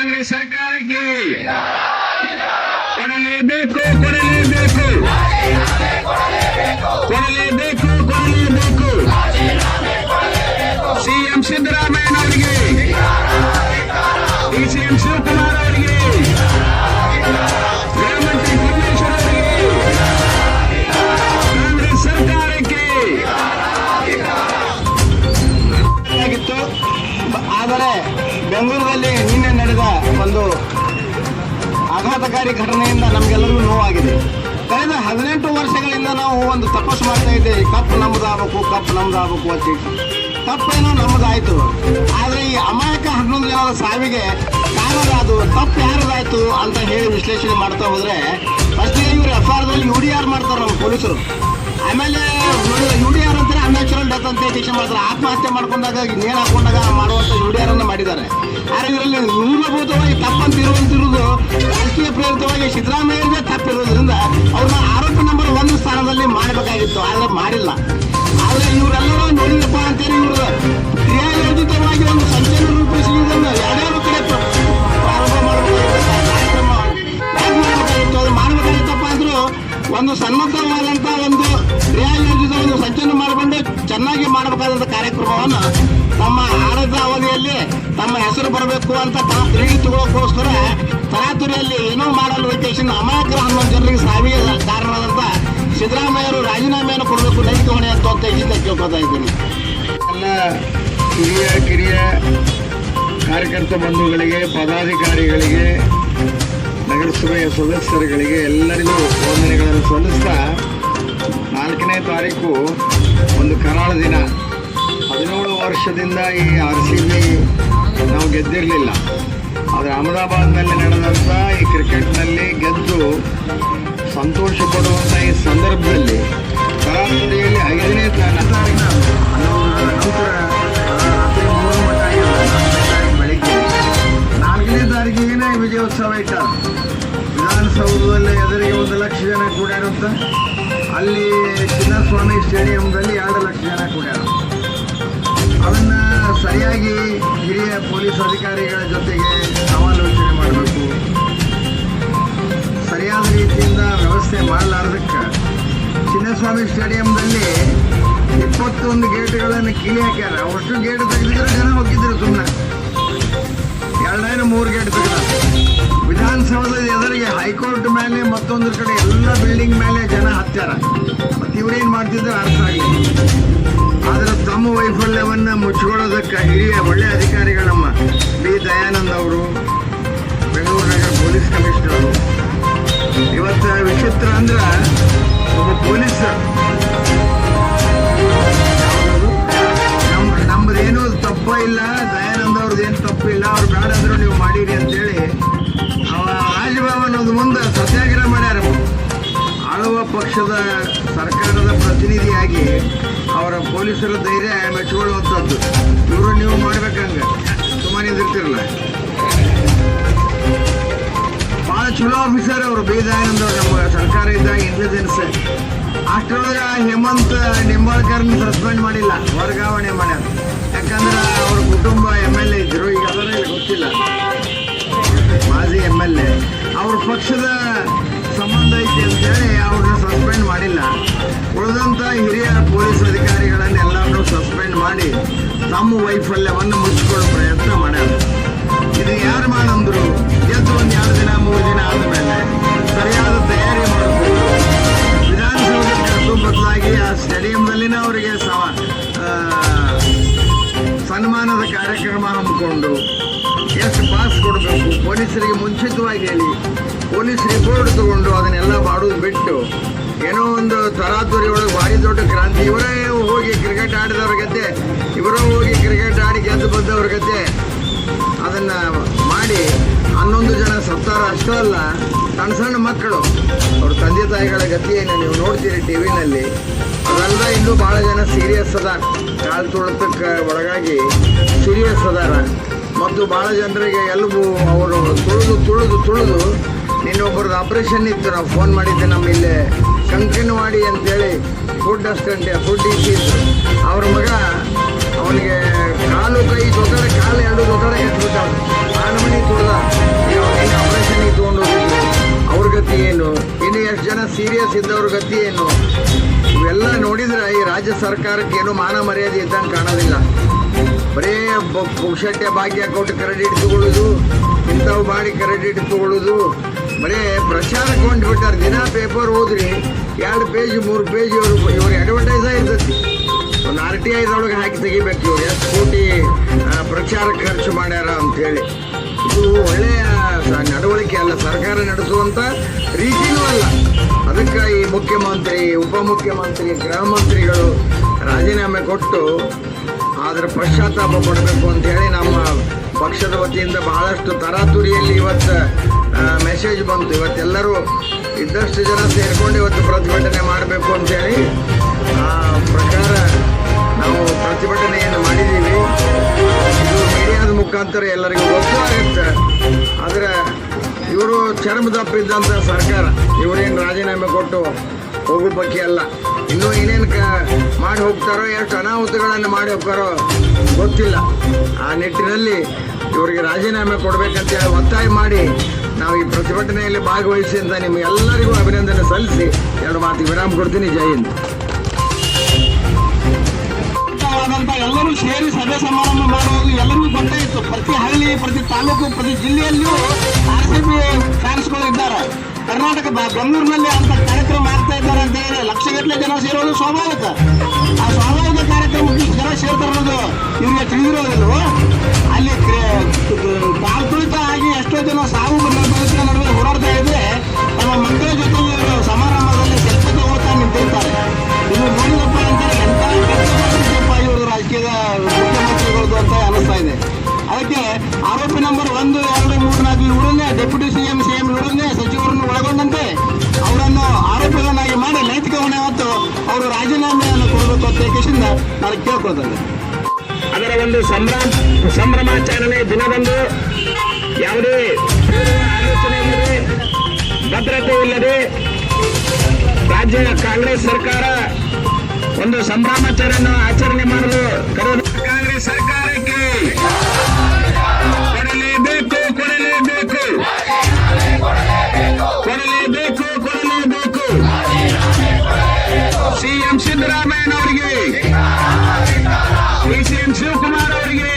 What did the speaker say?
ಕಾಂಗ್ರೆಸ್ ಸರ್ಕಾರಕ್ಕೆ ಕೊಡಲೇಬೇಕು ಕೊಡಲೇಬೇಕು ಕೊಡಲೇಬೇಕು ಕೊಡಲೇಬೇಕು ಸಿಎಂ ಸಿದ್ದರಾಮಯ್ಯನವರಿಗೆ ಡಿ ಸಿ ಎಂ ಶಿವಕುಮಾರ್ ಅವರಿಗೆ ಬೆಂಗಳೂರಲ್ಲಿ ನಿನ್ನೆ ನಡೆದ ಒಂದು ಆಘಾತಕಾರಿ ಘಟನೆಯಿಂದ ನಮಗೆಲ್ಲರಿಗೂ ನೋವಾಗಿದೆ. ಕಳೆದ ಹದಿನೆಂಟು ವರ್ಷಗಳಿಂದ ನಾವು ಒಂದು ತಪಸ್ಸು ಮಾಡ್ತಾ ಇದ್ದೇವೆ. ಕಪ್ಪು ನಮ್ಮದಾಗಬೇಕು ಕಪ್ಪು ನಮ್ಮದಾಗಬೇಕು ಅಂತ. ತಪ್ಪೇನೋ ನಮ್ಮದಾಯಿತು. ಆದರೆ ಈ ಅಮಾಯಕ ಹನ್ನೊಂದು ಜನರ ಸಾವಿಗೆ ಕಾರಣ ಅದು ತಪ್ಪು ಯಾರದಾಯಿತು ಅಂತ ಹೇಳಿ ವಿಶ್ಲೇಷಣೆ ಮಾಡ್ತಾ ಹೋದರೆ ಫಸ್ಟಿಗೆ ಇವರು ಎಫ್ ಆರ್ದಲ್ಲಿ ಯು ಆರ್ ಮಾಡ್ತಾರೆ ನಮ್ಮ ಪೊಲೀಸರು. ಆಮೇಲೆ ಯು ಡಿ ಆರ್ ಅಂತಾರೆ ಅನ್ಯಾಚುರಲ್ ಡೆತ್ ಅಂತ ಮಾಡ್ತಾರೆ. ಆತ್ಮಹತ್ಯೆ ಮಾಡ್ಕೊಂಡಾಗ ನೇಣು ಹಾಕೊಂಡಾಗ ಮಾಡುವಂತ ಯುಡಿಆರ್ ಅನ್ನ ಮಾಡಿದ್ದಾರೆ. ಆದರೆ ಇದರಲ್ಲಿ ಮೂಲಭೂತವಾಗಿ ತಪ್ಪಂತ ಇರುವಂತಿರುವುದು ರಾಜಕೀಯ ಪ್ರೇರಿತವಾಗಿ ಸಿದ್ದರಾಮಯ್ಯರಿಗೆ ತಪ್ಪಿರೋದ್ರಿಂದ ಅವ್ರನ್ನ ಆರೋಪ ನಂಬರ್ ಒಂದು ಸ್ಥಾನದಲ್ಲಿ ಮಾಡಬೇಕಾಗಿತ್ತು, ಆದರೆ ಮಾಡಿಲ್ಲ. ಆದರೆ ಇವರೆಲ್ಲರೂ ನೋಡಿದಪ್ಪ ಕಾರ್ಯಕ್ರಮವನ್ನು ತಮ್ಮ ಆಡಳಿತ ಅವಧಿಯಲ್ಲಿ ತಮ್ಮ ಹೆಸರು ಬರಬೇಕು ಅಂತ ತಾವು ತಿರುಗಿ ತರಾತುರಿಯಲ್ಲಿ ಏನೋ ಮಾಡಲು ವೆಕೇಶನ್ ಅಮಾಯಕರ ಹನ್ನೊಂದು ಜನರಿಗೆ ಸಾವಿಗೆ ಕಾರಣವಾದಂತ ಸಿದ್ದರಾಮಯ್ಯರು ರಾಜೀನಾಮೆಯನ್ನು ಕೊಡಬೇಕು ನೈತಿಕ ಹೊಣೆ ಅಂತ ಅಂತ ಇಲ್ಲಿಂದ ಕೇಳ್ಕೊತಾ ಇದ್ದೀನಿ. ಎಲ್ಲ ಹಿರಿಯ, ಕಿರಿಯ ಕಾರ್ಯಕರ್ತ ಬಂಧುಗಳಿಗೆ, ಪದಾಧಿಕಾರಿಗಳಿಗೆ ನಗರಸಭೆಯ ಸದಸ್ಯರುಗಳಿಗೆ ಎಲ್ಲರಿಗೂ ವಂದನೆಗಳನ್ನು ಸಲ್ಲಿಸ್ತಾ ನಾಲ್ಕನೇ ತಾರೀಕು ಒಂದು ಕರಾಳ ದಿನ. ಹದಿನೇಳು ವರ್ಷದಿಂದ ಈ ಆರ್ ಸಿ ಬಿ ನಾವು ಗೆದ್ದಿರಲಿಲ್ಲ. ಆದರೆ ಅಹಮದಾಬಾದ್ನಲ್ಲಿ ನಡೆದಂಥ ಈ ಕ್ರಿಕೆಟ್ನಲ್ಲಿ ಗೆದ್ದು ಸಂತೋಷ ಪಡುವಂಥ ಈ ಸಂದರ್ಭದಲ್ಲಿ ಕರಾವಳಿಯಲ್ಲಿ ಐದನೇ ತಾರೀಕಿನ ಮೂರು ಬೆಳಿಗ್ಗೆ ನಾಲ್ಕನೇ ತಾರೀಕಿಗೆ ವಿಜಯೋತ್ಸವ ಇಟ್ಟಾರ ವಿಧಾನಸೌಧದಲ್ಲಿ ಎದುರಿಗೆ ಒಂದು ಲಕ್ಷ ಜನ ಕೂಡ್ಯಾರಂತ ಅಲ್ಲಿ ಚಿನ್ನಸ್ವಾಮಿ ಸ್ಟೇಡಿಯಂದಲ್ಲಿ ಸರಿಯಾಗಿ ಹಿರಿಯ ಪೊಲೀಸ್ ಅಧಿಕಾರಿಗಳ ಜೊತೆಗೆ ಸಮಾಲೋಚನೆ ಮಾಡಬೇಕು. ಸರಿಯಾದ ರೀತಿಯಿಂದ ವ್ಯವಸ್ಥೆ ಮಾಡಲಾರ್ದಕ್ಕೆ ಚಿನ್ನಸ್ವಾಮಿ ಸ್ಟೇಡಿಯಂನಲ್ಲಿ ಇಪ್ಪತ್ತೊಂದು ಗೇಟ್ಗಳನ್ನು ಕೀಲಿ ಹಾಕ್ಯಾರ. ಅಷ್ಟು ಗೇಟ್ ತೆಗೆದಿದ್ರೆ ಜನ ಹೋಗಿದ್ರು ಸುಮ್ಮನೆ ಎರಡನೇ ಮೂರು ಗೇಟ್ ತೆಗೆದ. ವಿಧಾನಸೌಧದ ಎದುರಿಗೆ ಹೈಕೋರ್ಟ್ ಮೇಲೆ ಮತ್ತೊಂದು ಕಡೆ ಎಲ್ಲ ಬಿಲ್ಡಿಂಗ್ ಮೇಲೆ ಜನ ಹತ್ಯಾರ. ಮತ್ತು ಇವ್ರೇನು ಮಾಡ್ತಿದ್ರೆ ಅರ್ಥ ಆಗಲಿ ಆದರೆ ವೈಫಲ್ಯವನ್ನ ಮುಚ್ಚಿಕೊಳ್ಳೋದಕ್ಕೆ ಹಿರಿಯ ಒಳ್ಳೆ ಅಧಿಕಾರಿಗಳಮ್ಮ ಬಿ ದಯಾನಂದ್ ಅವರು, ಬೆಂಗಳೂರು ನಗರ ಪೊಲೀಸ್ ಕಮಿಷನರ್ ಇವತ್ತು ವಿಚಿತ್ರ ಅಂದ್ರೆ ಒಬ್ಬ ಪೊಲೀಸ್. ನಮ್ಮ ನಮ್ಮದೇನು ತಪ್ಪ ಇಲ್ಲ, ದಯಾನಂದ ಅವ್ರದ್ದು ಏನು ತಪ್ಪು ಇಲ್ಲ, ಅವ್ರು ಬೇಡ ಅಂದ್ರು ನೀವು ಮಾಡಿರಿ ಅಂತೇಳಿ ಅವ ರಾಜಭವನದ ಮುಂದೆ ಸತ್ಯಾಗ್ರಹ ಮಾಡ್ಯಾರ ಆಳುವ ಪಕ್ಷದ ಸರ್ಕಾರದ ಪ್ರತಿನಿಧಿಯಾಗಿ ಅವರ ಪೊಲೀಸರ ಧೈರ್ಯ ಮೆಚ್ಚಿಕೊಳ್ಳುವಂಥದ್ದು ಇವರು ನೀವು ಮಾಡ್ಬೇಕಂಗೆ. ಸುಮ್ಮನೆ ಎದುರ್ತಿರಲ್ಲ ಭಾಳ ಚಲೋ ಆಫೀಸರ್ ಅವರು. ಬಿ ದಯಾನಂದ ಅವ್ರು ನಮ್ಮ ಸರ್ಕಾರ ಇದ್ದಾಗ ಇಂಟೆಲಿಜೆನ್ಸ್ ಅಷ್ಟರೊಳಗೆ ಹೇಮಂತ್ ನಿಂಬಾಳ್ಕರ್ನ ಸಸ್ಪೆಂಡ್ ಮಾಡಿಲ್ಲ. ವರ್ಗಾವಣೆ ಮಾಡ್ಯಾರ ಯಾಕಂದ್ರೆ ಅವ್ರ ಕುಟುಂಬ ಎಂ ಎಲ್ ಎ ಇದ್ರು. ಈಗ ಅದರ ಗೊತ್ತಿಲ್ಲ. ಮಾಜಿ ಎಂ ಎಲ್ ಎ. ಅವ್ರ ಪಕ್ಷದ ಸಂಬಂಧ ಐತಿ ಅಂತೇಳಿ ಅವ್ರನ್ನ ಸಸ್ಪೆಂಡ್ ಮಾಡಿಲ್ಲ. ಉಳಿದಂಥ ಹಿರಿಯ ಪೊಲೀಸ್ ಅಧಿಕಾರಿಗಳನ್ನೆಲ್ಲರನ್ನೂ ಸಸ್ಪೆಂಡ್ ಮಾಡಿ ತಮ್ಮ ವೈಫಲ್ಯವನ್ನು ಮುಚ್ಚಿಕೊಳ್ಳೋ ಪ್ರಯತ್ನ ಮಾಡ್ಯಾರ ಇದು ಯಾರು ಮಾಡಂದ್ರು? ಗೆದ್ದು ಒಂದು ಎರಡು ದಿನ, ಮೂರು ದಿನ ಆದಮೇಲೆ ಸರಿಯಾದ ತಯಾರಿ ಮಾಡಬೇಕು ವಿಧಾನಸೌಧಕ್ಕೆ ಅದು ಬದಲಾಗಿ ಆ ಸ್ಟೇಡಿಯಂನಲ್ಲಿನ ಅವರಿಗೆ ಸನ್ಮಾನದ ಕಾರ್ಯಕ್ರಮ ಹಮ್ಮಿಕೊಂಡು ಎಷ್ಟು ಪಾಸ್ ಕೊಡಬೇಕು. ಪೊಲೀಸರಿಗೆ ಮುಂಚಿತವಾಗಿ ಹೇಳಿ, ಪೊಲೀಸ್ ರಿಪೋರ್ಟ್ ತಗೊಂಡು ಅದನ್ನೆಲ್ಲ ಮಾಡೋದು ಬಿಟ್ಟು ಏನೋ ಒಂದು ತರಾತುರಿ ಒಳಗೆ ಭಾರಿ ದೊಡ್ಡ ಕ್ರಾಂತಿ. ಇವರೇ ಹೋಗಿ ಕ್ರಿಕೆಟ್ ಆಡಿದವ್ರ ಗತೆ ಇವರೇ ಹೋಗಿ ಕ್ರಿಕೆಟ್ ಆಡಿ ಗೆದ್ದು ಬಂದವ್ರ ಗತೆ ಅದನ್ನು ಮಾಡಿ ಹನ್ನೊಂದು ಜನ ಸತ್ತಾರ. ಅಷ್ಟೇ ಅಲ್ಲ, ಸಣ್ಣ ಸಣ್ಣ ಮಕ್ಕಳು. ಅವ್ರ ತಂದೆ ತಾಯಿಗಳ ಗತಿಯನ್ನು ನೀವು ನೋಡ್ತೀರಿ ಟಿ ವಿನಲ್ಲಿ ಅದಲ್ಲ ಇನ್ನೂ ಭಾಳ ಜನ ಸೀರಿಯಸ್ ಅದ ಕಾಲು ತುಳಿತಕ್ಕೆ ಒಳಗಾಗಿ ಸೀರಿಯಸ್ ಅದಾರ. ಮತ್ತು ಭಾಳ ಜನರಿಗೆ ಎಲ್ಲವೂ ಅವರು ತುಳಿದು ತುಳಿದು ತುಳಿದು ನಿನ್ನೊಬ್ಬರದ್ದು ಆಪ್ರೇಷನ್ ಇತ್ತು. ನಾವು ಫೋನ್ ಮಾಡಿದ್ದೆ ನಮ್ಮ ಇಲ್ಲೇ ಕಂಟಿನ್ಯೂ ಮಾಡಿ ಅಂತೇಳಿ ಫುಡ್ ಅಸ್ಟೆಂಟ್ ಫುಡ್ ಇಸ್ ಅವ್ರ ಮಗ ಅವನಿಗೆ ಕಾಲು ಕೈ ತೊಗೊಂಡ್ರೆ ಕಾಲು ಎರಡು ತೊಗೊಂಡೆ ಕಟ್ಬಿಟ್ಟಾಳೆ ಆನಮಣಿ ತೊಡ್ದ ಆಪರೇಷನ್ ಆಪರೇಷನಿಗೆ ತೊಗೊಂಡು ಅವ್ರ ಗತಿ ಏನು? ಇನ್ನು ಎಷ್ಟು ಜನ ಸೀರಿಯಸ್ ಇದ್ದವ್ರ ಗತಿ ಏನು? ಇವೆಲ್ಲ ನೋಡಿದ್ರೆ ಈ ರಾಜ್ಯ ಸರ್ಕಾರಕ್ಕೆ ಏನು ಮಾನ ಮರ್ಯಾದೆ ಇದ್ದಂಗೆ ಕಾಣೋದಿಲ್ಲ. ಬರೀ ಪುಕ್ಷಟ್ಯ ಭಾಗ್ಯ ಕೊಟ್ಟು ಕ್ರೆಡಿಟ್ ತಗೊಳ್ಳೋದು ಇಂಥವು ಮಾಡಿ ಕ್ರೆಡಿಟ್ ತಗೊಳ್ಳೋದು ಬರೇ ಪ್ರಚಾರಕ್ಕೆ ಹೊಂಟ್ಬಿಟ್ಟಾರೆ ದಿನ ಪೇಪರ್ ಓದ್ರಿ, ಎರಡು ಪೇಜ್ ಮೂರು ಪೇಜ್ ಇವರು, ಇವ್ರಿಗೆ ಅಡ್ವರ್ಟೈಸ ಇರ್ತೈತಿ ಒಂದು ಆರ್ ಟಿ ಐದೊಳಗೆ ಹಾಕಿ ತೆಗಿಬೇಕು ಇವ್ರು. ಎಷ್ಟು ಕೋಟಿ ಪ್ರಚಾರ ಖರ್ಚು ಮಾಡ್ಯಾರ ಅಂತೇಳಿ. ಇದು ಒಳ್ಳೆಯ ನಡವಳಿಕೆ ಅಲ್ಲ. ಸರ್ಕಾರ ನಡೆಸುವಂಥ ರೀತಿಯೂ ಅಲ್ಲ. ಅದಕ್ಕೆ ಈ ಮುಖ್ಯಮಂತ್ರಿ, ಉಪಮುಖ್ಯಮಂತ್ರಿ, ಗೃಹ ಮಂತ್ರಿಗಳು ರಾಜೀನಾಮೆ ಕೊಟ್ಟು ಅದರ ಪಶ್ಚಾತ್ತಾಪ ಪಡಬೇಕು ಅಂತ ಹೇಳಿ ನಮ್ಮ ಪಕ್ಷದ ವತಿಯಿಂದ ಬಹಳಷ್ಟು ತರಾತುರಿಯಲ್ಲಿ ಇವತ್ತು ಮೆಸೇಜ್ ಬಂತು. ಇವತ್ತೆಲ್ಲರೂ ಇದ್ದಷ್ಟು ಜನ ಸೇರಿಕೊಂಡು ಇವತ್ತು ಪ್ರತಿಭಟನೆ ಮಾಡಬೇಕು ಅಂತೇಳಿ, ಆ ಪ್ರಕಾರ ನಾವು ಪ್ರತಿಭಟನೆಯನ್ನು ಮಾಡಿದ್ದೀವಿ. ಇದು ಮೀಡಿಯಾದ ಮುಖಾಂತರ ಎಲ್ಲರಿಗೂ ಗೊತ್ತಾಗುತ್ತೆ ಆದರೆ ಇವರು ಚರ್ಮದಪ್ಪಿದ್ದಂಥ ಸರ್ಕಾರ, ಇವರೇನು ರಾಜೀನಾಮೆ ಕೊಟ್ಟು ಹೋಗೋ ಬಗ್ಗೆ ಅಲ್ಲ. ಇನ್ನೂ ಏನೇನು ಕ ಮಾಡಿ ಹೋಗ್ತಾರೋ, ಎಷ್ಟು ಅನಾಹುತಗಳನ್ನು ಮಾಡಿ ಹೋಗ್ತಾರೋ ಗೊತ್ತಿಲ್ಲ. ಆ ನಿಟ್ಟಿನಲ್ಲಿ ಇವರಿಗೆ ರಾಜೀನಾಮೆ ಕೊಡಬೇಕಂತೇಳಿ ಒತ್ತಾಯ ಮಾಡಿ ನಾವು ಈ ಪ್ರತಿಭಟನೆಯಲ್ಲಿ ಭಾಗವಹಿಸಿ ಅಂತ ನಿಮಗೆಲ್ಲರಿಗೂ ಅಭಿನಂದನೆ ಸಲ್ಲಿಸಿ. ಎರಡು ಮಾತಿಗೆ ವಿರಾಮ ಕೊಡ್ತೀನಿ. ಜೈ ಹಿಂದ್. ಎಲ್ಲರೂ ಸೇರಿ ಸಭೆ ಸಮಾರಂಭ ಮಾಡುವುದು ಎಲ್ಲರಿಗೂ ಗೊತ್ತೇ ಇತ್ತು. ಪ್ರತಿ ಹಳ್ಳಿ, ಪ್ರತಿ ತಾಲೂಕು, ಪ್ರತಿ ಜಿಲ್ಲೆಯಲ್ಲಿಯೂ ಆರ್ ಸಿ ಬಿ ಫ್ಯಾನ್ಸ್ಗಳು ಇದ್ದಾರೆ. ಕರ್ನಾಟಕ ಬೆಂಗಳೂರಿನಲ್ಲಿ ಅಂತ ಕಾರ್ಯಕ್ರಮ ಮಾಡ್ತಾ ಇದ್ದಾರೆ ಅಂತ ಹೇಳಿದ್ರೆ ಲಕ್ಷಗಟ್ಟಲೆ ಜನ ಸೇರೋದು ಸ್ವಾಭಾವಿಕ. ಆ ಸ್ವಾಭಾವಿಕ ಕಾರ್ಯಕ್ರಮಕ್ಕೆ ಜನ ಸೇರ್ತಾರೆ ಅನ್ನೋದು ಇವರಿಗೆ ತಿಳಿದಿರೋದಿಲ್ವೋ? ಅಲ್ಲಿ ಕಾಲ್ ತುಳಿತ ಆಗಿ ಎಷ್ಟೋ ಜನ ಸಾವು ಬದುಕಿನ ನಡುವೆ ಹೋರಾಡ್ತಾ ಇದ್ರೆ ತಮ್ಮ ಮಕ್ಕಳ ಜೊತೆ ಸಮಾರಂಭದಲ್ಲಿ ಸೆಲ್ಫಿ ತಗೊಳ್ತಾ ನಿಂತಿರ್ತಾರೆ. ಇದು ನೋಡಿದಪ್ಪ ಅಂದರೆ ಪರಿಸ್ಥಿತಿಯಪ್ಪ ಇವರು ರಾಜಕೀಯದ ಮುಖ್ಯಮಂತ್ರಿಗಳದ್ದು ಅಂತ ಅನಿಸ್ತಾ ಇದೆ. ಅದಕ್ಕೆ ಆರೋಪಿ ನಂಬರ್ ಒಂದು, ಎರಡು, ಮೂರು ನಾಲ್ಕು ಇವರನ್ನೇ, ಡೆಪ್ಯೂಟಿ ಸಿಎಂ ಸಿಎಂ ಇವರನ್ನೇ ಸಚಿವರನ್ನು ಒಳಗೊಂಡಂತೆ ಅವರನ್ನು ಆರೋಪಿಗಳನ್ನಾಗಿ ಮಾಡಿ ನೈತಿಕ ಹೊಣೆ ಹೊತ್ತು ಅವರು ರಾಜೀನಾಮೆಯನ್ನು ಕೊಡಬೇಕು ಅಂತ ನಾನು ಕೇಳ್ಕೊಳ್ತೇನೆ ಅದರ ಒಂದು ಸಂಭ್ರಮ, ಸಂಭ್ರಮಾಚರಣೆ ದಿನದಂದು ಯಾವುದೇ ಆಲೋಚನೆ ಇಲ್ಲದೆ, ಭದ್ರತೆ ಇಲ್ಲದೆ ರಾಜ್ಯ ಕಾಂಗ್ರೆಸ್ ಸರ್ಕಾರ ಒಂದು ಸಂಭ್ರಮಾಚರಣೆ ಆಚರಣೆ ಮಾಡಲು ಕಾಂಗ್ರೆಸ್ ಸರ್ಕಾರಕ್ಕೆ ಕೊಡಲೇಬೇಕು ಕೊಡಲೇಬೇಕು. ಕೊಡಲೇಬೇಕು ಕೊಡಲೇಬೇಕು. ಸಿಎಂ ಸಿದ್ದರಾಮಯ್ಯನವರಿಗೆ ಶಿವಕುಮಾರ್ ಅವರಿಗೆ.